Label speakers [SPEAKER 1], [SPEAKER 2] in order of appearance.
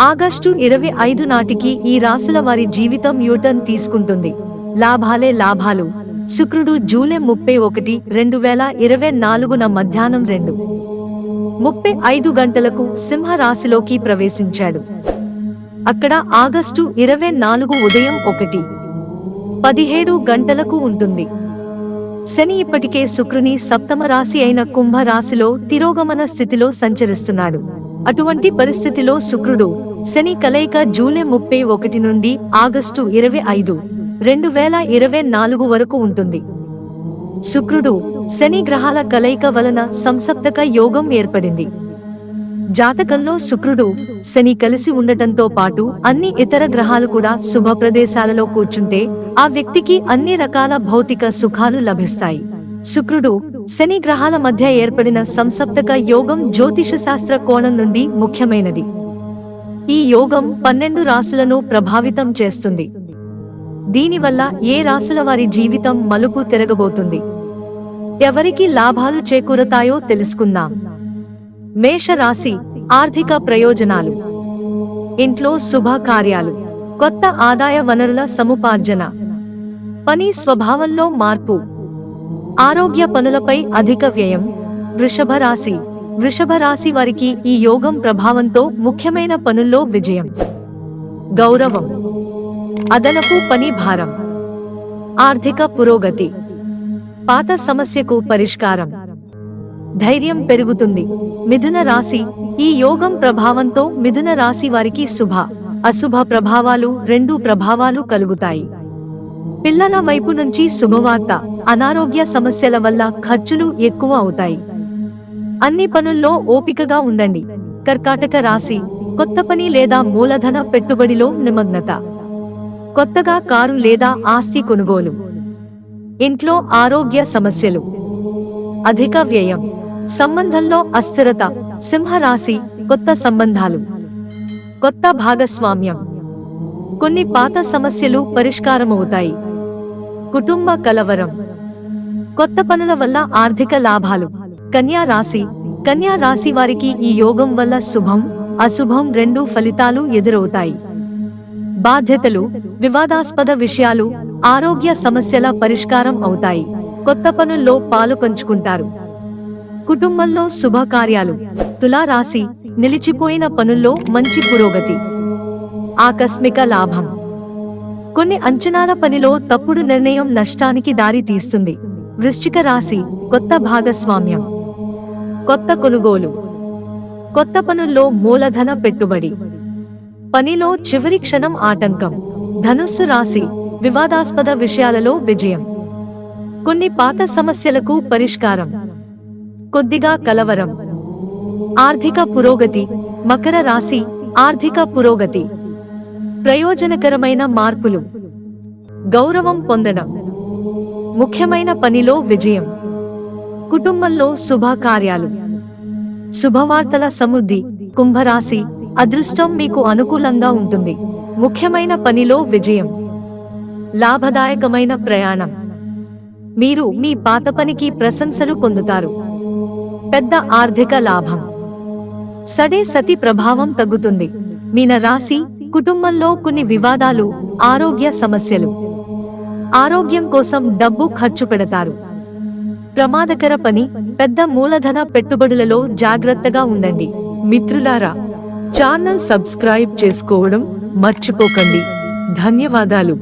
[SPEAKER 1] August ఇరవై ఐదు నాటికి ఈ రాసుల వారి జీవితం యూటర్న్ తీసుకుంటుంది. లాభాలే లాభాలు. శుక్రుడు జూలై ముప్పై ఒకటి రెండు వేల ఇరవై నాలుగున మధ్యాహ్నం రెండు. ముప్పై ఐదు గంటలకు సింహ రాశిలోకి ప్రవేశించాడు. అక్కడ ఆగస్టు ఇరవై నాలుగు ఉదయం ఒకటి. పదిహేడు గంటలకు ఉంటుంది. శని ఇప్పటికే శుక్రుని సప్తమ రాశి అయిన కుంభ రాశిలో తిరోగమన స్థితిలో సంచరిస్తున్నాడు. అటువంటి పరిస్థితిలో శుక్రుడు శని కలయిక జూలై ముప్పై ఒకటి నుండి ఆగస్టు ఇరవై ఐదు రెండు వేల ఇరవై నాలుగు వరకు ఉంటుంది. శుక్రుడు శని గ్రహాల కలయిక వలన సంసప్తక యోగం ఏర్పడింది. జాతకంలో శుక్రుడు శని కలిసి ఉండటంతో పాటు అన్ని ఇతర గ్రహాలు కూడా శుభ ప్రదేశాలలో కూర్చుంటే ఆ వ్యక్తికి అన్ని రకాల భౌతిక సుఖాలు లభిస్తాయి. శుక్రుడు శని గ్రహాల మధ్య ఏర్పడిన సంసప్తక యోగం జ్యోతిష శాస్త్ర కోణం నుండి ముఖ్యమైనది. ఈ యోగం పన్నెండు రాసులను ప్రభావితం చేస్తుంది. దీనివల్ల ఏ రాసుల వారి జీవితం మలుపు తిరగబోతుంది? ఎవరికి లాభాలు చేకూరతాయో తెలుసుకుందాం. మేషరాశి ఆర్థిక ప్రయోజనాలు. ఇంట్లో శుభ కార్యాలు. కొత్త ఆదాయ వనరుల సముపార్జన. పని స్వభావంలో మార్పు. ఆరోగ్య పనులపై అధిక వ్యయం. వృషభ రాశి వృషభ రాశి వారికి ఈ యోగం ప్రభావంతో ముఖ్యమైన పనుల్లో విజయం. గౌరవం. అదనపు పని భారం. ఆర్థిక పురోగతి. పాత సమస్యకు పరిష్కారం. ధైర్యం పెరుగుతుంది. మిథున రాశి ఈ యోగం ప్రభావంతో మిథున రాశి వారికి శుభ అశుభ ప్రభావాలు రెండు ప్రభావాలు కలుగుతాయి. పిల్లల వైపు నుంచి శుభవార్త అనారోగ్య సమస్యల వల్ల ఖర్చులు ఎక్కువ అవుతాయి. అన్ని పనుల్లో ఓపికగా ఉండండి. కర్కాటక రాశి కొత్త పని లేదా మూలధన పెట్టుబడిలో నిమగ్నత. కొత్తగా కారు లేదా ఆస్తి కొనుగోలు. ఇంట్లో ఆరోగ్య సమస్యలు. అధిక వ్యయం. సంబంధంలో అస్థిరత సింహరాశి కొత్త సంబంధాలు. కొత్త భాగస్వామ్యం. కొన్ని పాత సమస్యలు పరిష్కారమవుతాయి. కుటుంబ కలవరం. కొత్త పనుల వల్ల ఆర్థిక లాభాలు. కన్యా రాశి. కన్యా రాశి వారికి ఈ యోగం వల్ల శుభం అశుభం రెండు ఫలితాలు ఎదురవుతాయి. బాధ్యతలు వివాదాస్పద విషయాలు ఆరోగ్య సమస్యల పరిష్కారం అవుతాయి. కొత్త పనుల్లో పాలు పంచుకుంటారు. కుటుంబంలో శుభకార్యాలు. తులారాశి నిలిచిపోయిన పనుల్లో మంచి పురోగతి. ఆకస్మిక లాభం. కొన్ని అంచనాల పనిలో తప్పుడు నిర్ణయం నష్టానికి దారి తీస్తుంది వృశ్చిక రాశి కొత్త భాగస్వామ్యం. కొత్త కొనుగోలు. కొత్త పనుల్లో మూలధన పెట్టుబడి. పనిలో చివరి క్షణం ఆటంకం. ధనుస్సు రాశి వివాదాస్పద విషయాలలో విజయం. కొన్ని పాత సమస్యలకు పరిష్కారం. కొద్దిగా కలవరం. ఆర్థిక పురోగతి. మకర రాశి ఆర్థిక పురోగతి. ప్రయోజనకరమైన మార్పులు. గౌరవం పొందడం. ముఖ్యమైన పనిలో విజయం. కుటుంబంలో శుభకార్యాలు. శుభవార్తల సమృద్ధి కుంభరాశి అదృష్టం మీకు అనుకూలంగా ఉంటుంది. ముఖ్యమైన పనిలో విజయం. లాభదాయకమైన ప్రయాణం. మీరు మీ పాత పనికి ప్రశంసలు పొందుతారు. పెద్ద ఆర్థిక లాభం. సడే సతి ప్రభావం తగ్గుతుంది. మీన రాశి కుటుంబంలో కొన్ని వివాదాలు ఆరోగ్య సమస్యలు. ఆరోగ్యం కోసం డబ్బు ఖర్చు పెడతారు. ప్రమాదకర పని పెద్ద మూలధన పెట్టుబడులలో జాగ్రత్తగా ఉండండి. మిత్రులారా ఛానల్ సబ్స్క్రైబ్ చేసుకోవడం మర్చిపోకండి. ధన్యవాదాలు.